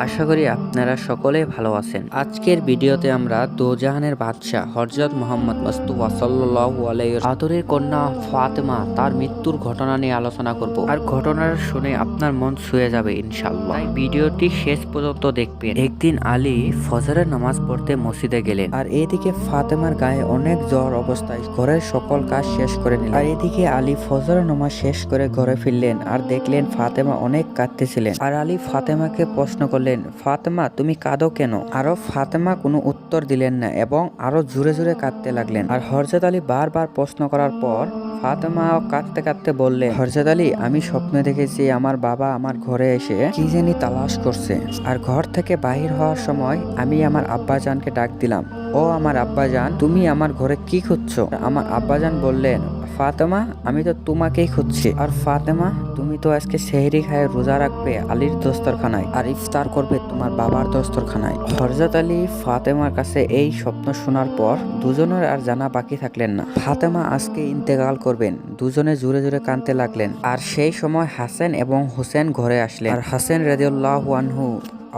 আশা করি আপনারা সকলেই ভালো আছেন। আজকের ভিডিওতে আমরা দোজাহানের বাদশাহ হরজত মোহাম্মদ মস্তুফা সাল্লাল্লাহু আলাইহি আদরের কন্যা ফাতেমা তার মৃত্যুর ঘটনা নিয়ে আলোচনা করব। আর ঘটনাটা শুনে আপনার মন ছুঁয়ে যাবে ইনশাআল্লাহ। তাই ভিডিওটি শেষ পর্যন্ত দেখবেন। একদিন আলী ফজরের নামাজ পড়তে মসজিদে গেলেন। আর এদিকে ফাতেমার গায়ে অনেক জ্বর অবস্থায় ঘরের সকল কাজ শেষ করে নিলেন। আর এদিকে আলী ফজরের নামাজ শেষ করে ঘরে ফিরলেন। আর দেখলেন ফাতেমা অনেক কাঁদতেছিলেন। আর আলী ফাতেমাকে প্রশ্ন করলেন ফাতেমা, তুমি কাঁদো কেন? আরও ফাতেমা কোনো উত্তর দিলেন না এবং আরও জোরে জোরে কাঁদতে লাগলেন। আর হরজাদ আলী বারবার প্রশ্ন করার পর ফাতেমা কাঁদতে কাঁদতে বললে হরজাদ আলী, আমি স্বপ্নে দেখেছি আমার বাবা আমার ঘরে এসে কি জানি তালাশ করছে। আর ঘর থেকে বাহির হওয়ার সময় আমি আমার আব্বা আব্বাজানকে ডাক দিলাম। ও আমার আব্বাজান, তুমি আমার ঘরে কি খুঁজছো? আমার আব্বাজান বললেন, ফাতেমা, আমি তো তোমাকেই খুঁজছি। আর ফাতেমা, তুমি তো আজকে সেহরি খায় রোজা রাখবে আলীর দস্তরখানায় আর ইফতার করবে তোমার বাবার দস্তরখানায়। হরজত আলী ফাতেমার কাছে এই স্বপ্ন শোনার পর দুজনের আর জানা বাকি থাকলেন না। ফাতেমা আজকে ইন্তেকাল করবেন, দুজনে জোরে জোরে কানতে লাগলেন। আর সেই সময় হাসেন এবং হোসেন ঘরে আসলেন। আর হাসেন রেদিউল্লাহ আনহু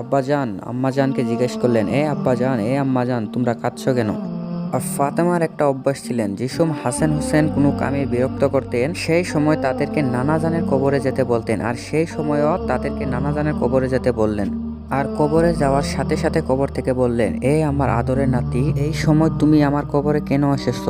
আব্বাজান আম্মাজানকে জিজ্ঞেস করলেন, এ আব্বাজান এ আম্মাজান তোমরা কাঁদছো কেন? আর ফাতেমার একটা অভ্যাস ছিলেন যে সময় হাসান হোসেন কোনো কামে বিরক্ত করতেন, সেই সময় তাদেরকে নানা জানের কবরে যেতে বলতেন, আর সেই সময়ও তাদেরকে নানা জানের কবরে যেতে বললেন। আর কবরে যাওয়ার সাথে সাথে কবর থেকে বললেন, এ আমার আদরের নাতি, এই সময় তুমি আমার কবরে কেন এসেছ?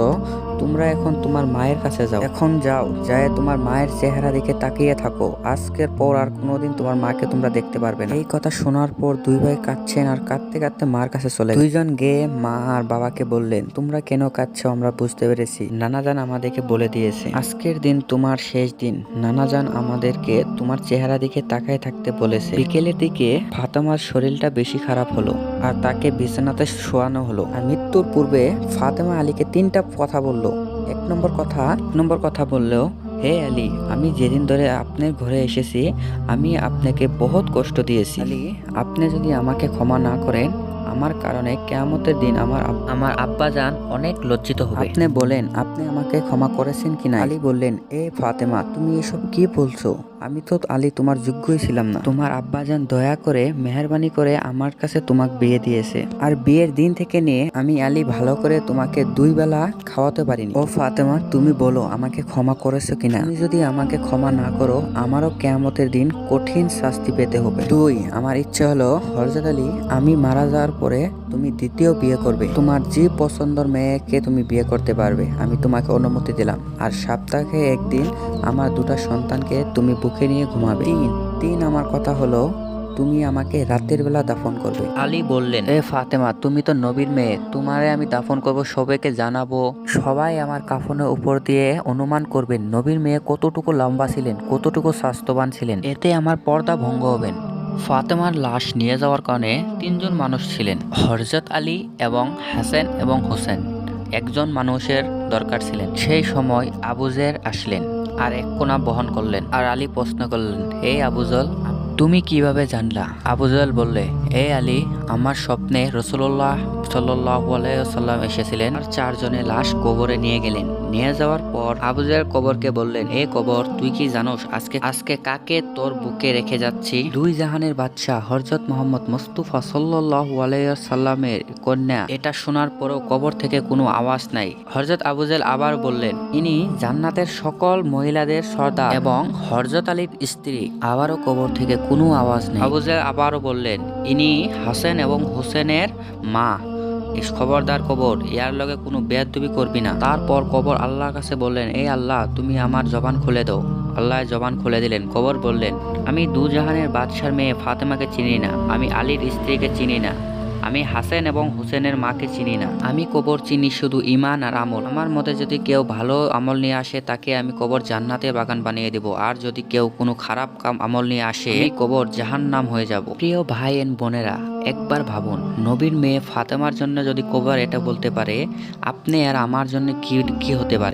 তোমরা এখন তোমার মায়ের কাছে যাও। এখন যাও, যায় তোমার মায়ের চেহারা দিকে তাকিয়ে থাকো। আজকের পর আর কোনোদিন তোমার মাকে তোমরা দেখতে পারবে না। এই কথা শোনার পর দুই ভাই কাঁদছেন আর কাঁদতে কাঁদতে মার কাছে চলে দুইজন গিয়ে মা আর বাবাকে বললেন, তোমরা কেন কাঁদছো? আমরা বুঝতে পেরেছি। নানাজান আমাদেরকে বলে দিয়েছে, আজকের দিন তোমার শেষ দিন। নানাজান আমাদেরকে তোমার চেহারা দিকে তাকায় থাকতে বলেছে। বিকেলের দিকে ফাতেমার শরীরটা বেশি খারাপ হলো আর তাকে বিছানাতে শোয়ানো হলো। আর মৃত্যুর পূর্বে ফাতেমা আলীকে তিনটা কথা বলল। এক নম্বর কথা, এক নম্বর কথা বললেও হে আলী, আমি যেদিন ধরে আপনার ঘরে এসেছি, আমি আপনাকে বহুত কষ্ট দিয়েছি। আলী, আপনি যদি আমাকে ক্ষমা না করেন, আমার কারণে কেয়ামতের দিন আমার আমার আব্বা যান অনেক লজ্জিত হবে। আপনি বলেন, আপনি আমাকে ক্ষমা করেছেন কিনা? আলী বললেন, এ ফাতেমা, তুমি এসব কি বলছো? আমি তো আলী তোমার যোগ্যই ছিলাম না। তোমার আব্বাজান দয়া করে, মেহরবানি করে আমার কাছে তোমাকে বিয়ে দিয়েছে। আর বিয়ের দিন থেকে নিয়ে আমি আলী ভালো করে তোমাকে দুই বেলা খাওয়াতে পারিনি। ও ফাতেমা, তুমি বলো, আমাকে ক্ষমা করেছ কিনা? তুমি যদি আমাকে ক্ষমা না করো, আমারও কেয়ামতের দিন কঠিন শাস্তি পেতে হবে। দুই, আমার ইচ্ছা হলো হরজত আলী, আমি মারা যাওয়ার পরে তুমি দ্বিতীয় বিয়ে করবে। তোমার যে পছন্দর মেয়েকে তুমি বিয়ে করতে পারবে, আমি তোমাকে অনুমতি দিলাম। আর সপ্তাহে একদিন আমার দুটা সন্তানকে তুমি বুকে নিয়ে ঘুমাবে। তিন তিন আমার কথা হলো তুমি আমাকে রাতের বেলা দাফন করবে। আলী বললেন এ ফাতেমা তুমি তো নবীর মেয়ে তোমারে আমি দাফন করব সবাইকে জানাব। সবাই আমার কাফনের উপর দিয়ে অনুমান করবেন নবীর মেয়ে কতটুকু লম্বা ছিলেন কতটুকু স্বাস্থ্যবান ছিলেন। এতে আমার পর্দা ভঙ্গ হবেন ফাতেমার লাশ নিয়ে যাওয়ার কারণে তিনজন মানুষ ছিলেন হরজত আলী এবং হাসান এবং হোসেন। একজন মানুষের দরকার ছিলেন। সেই সময় আবুজের আসলেন। আর এক কোনা বহন করলেন। আর আলী প্রশ্ন করলেন, হে আবুজল তুমি কীভাবে জানলা? আবুজল বললে, এ আলী, আমার স্বপ্নে রসুল্লাহ সাল্লাম এসেছিলেন আর চারজনে লাশ কবরে নিয়ে গেলেন। নিয়ে যাওয়ার পর আবুজের কবরকে বললেন, এ কবর, তুই কি জানোস, আজকে আজকে কাকে তোর বুকে রেখে যাচ্ছি? দুই জাহানের বাদশাহ হরজত মোহাম্মদ মুস্তুফা সাল্লাহু কন্যা, এটা শোনার পরেও কবর থেকে কোনো আওয়াজ নাই। হরজত আবুজেল আবার বললেন, ইনি জান্নাতের সকল মহিলাদের সর্দার এবং হরজত আলীর স্ত্রী। আবারও কবর থেকে কোনো আওয়াজ নেই। আবুজেল আবারও বললেন, ইনি হাসেন এবং হোসেনের মা। খবরদার কবর, ইয়ার লগে কোনো বেয়াদুবি করবি না। তারপর কবর আল্লাহর কাছে বললেন এই আল্লাহ, তুমি আমার জবান খুলে দাও। আল্লাহ জবান খুলে দিলেন, কবর বললেন, আমি দুজাহানের বাদশার মেয়ে ফাতেমাকে চিনি না, আমি আলীর স্ত্রীকে চিনি না। আমি হাসেন এবং হুসেনের মাকে চিনি না। আমি কবর চিনি শুধু ইমান আর আমল। আমার মতে যদি কেউ ভালো আমল নিয়ে আসে, তাকে আমি কবর জান্নাতে বাগান বানিয়ে দেব। আর যদি কেউ কোনো খারাপ কাম আমল নিয়ে আসে কবর জাহান নাম হয়ে যাব। প্রিয় ভাই এন বোনেরা, একবার ভাবুন, নবীর মেয়ে ফাতেমার জন্য যদি কবর এটা বলতে পারে, আপনি আর আমার জন্য কি কি হতে পারে?